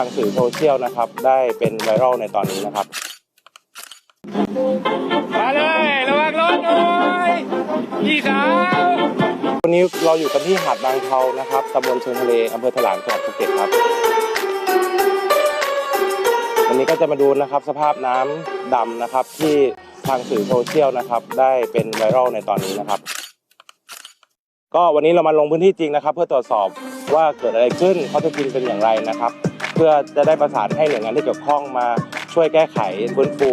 างสื่อโซเชียลนะครับ ได้เป็นไวรัลในตอนนี้นะครับ มาเลยระวังรถหน่อยพี่สาววันนี้เราอยู่กันที่หาดบางเทานะครับตำบลเชิงทะเลอำเภอถลางจังหวัดภูเก็ตครับวันนี้ก็จะมาดูนะครับสภาพน้ำดำนะครับ ที่ทางสื่อโซเชียลนะครับ ได้เป็นไวรัลในตอนนี้นะครับ ก็วันนี้เรามาลงพื้นที่จริงนะครับ เพื่อตรวจสอบว่าเกิดอะไรขึ้นข้อเท็จจริงเป็นอย่างไรนะครับ เพื่อจะได้ประสานให้หน่วยงานที่เกี่ยวข้องมาช่วยแก้ไขฟื้นฟู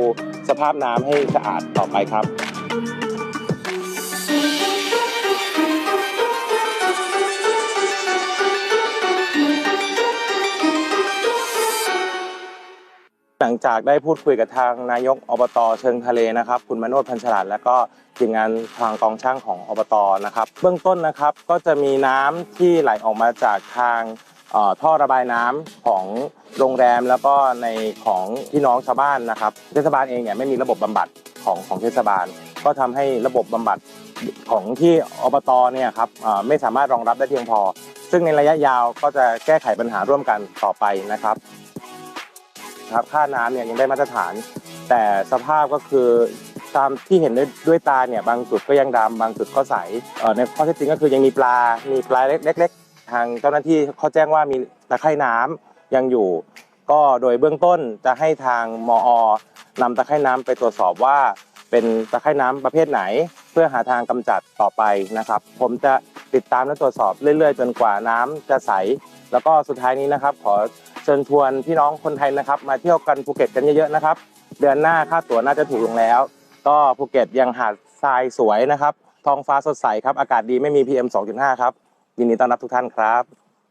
สภาพน้ำให้สะอาดต่อไปครับหลังจากได้พูดคุยกับทางนายกอบตเชิงทะเลนะครับ คุณมโนดพันฉลาดและก็ทีมงานทางกองช่างของอบตนะครับ เบื้องต้นนะครับก็จะมีน้ำที่ไหลออกมาจากทาง ท่อระบายน้ำของโรงแรมแล้วก็ในของพี่น้องชาวบ้านนะครับเทศบาลเองเนี่ยไม่มีระบบบำบัดของของเทศบาล ก็ทำให้ระบบบำบัดของที่อบตเนี่ยครับอ่อไม่สามารถรองรับได้เพียงพอ ซึ่งในระยะยาวก็จะแก้ไขปัญหาร่วมกันต่อไปนะครับครับค่าน้ำเนี่ยยังได้มาตรฐาน แต่สภาพก็คือตามที่เห็นด้วยด้วยตาเนี่ยบางจุดก็ยังดำบางจุดก็ใสเอ่อในข้อเท็จจริงก็คือยังมีปลา มีปลาเล็กๆ ทางเจ้าหน้าที่เขาแจ้งว่ามีตะไคร่น้ำยังอยู่ ก็โดยเบื้องต้นจะให้ทางมอนำตะไคร่น้ำไปตรวจสอบว่า เป็นตะไคร่น้ำประเภทไหน เพื่อหาทางกำจัดต่อไปนะครับ ผมจะติดตามและตรวจสอบเรื่อยๆ จนกว่าน้ำจะใส แล้วก็สุดท้ายนี้นะครับ ขอเชิญชวนพี่น้องคนไทยนะครับ มาเที่ยวกันภูเก็ตกันเยอะๆนะครับ เดือนหน้าค่าตั๋วน่าจะถูกลงแล้ว ก็ภูเก็ตยังหาดทรายสวยนะครับท้องฟ้าสดใสครับอากาศดีไม่มี PM 2.5 ครับ ยินดีต้อนรับทุกท่านครับ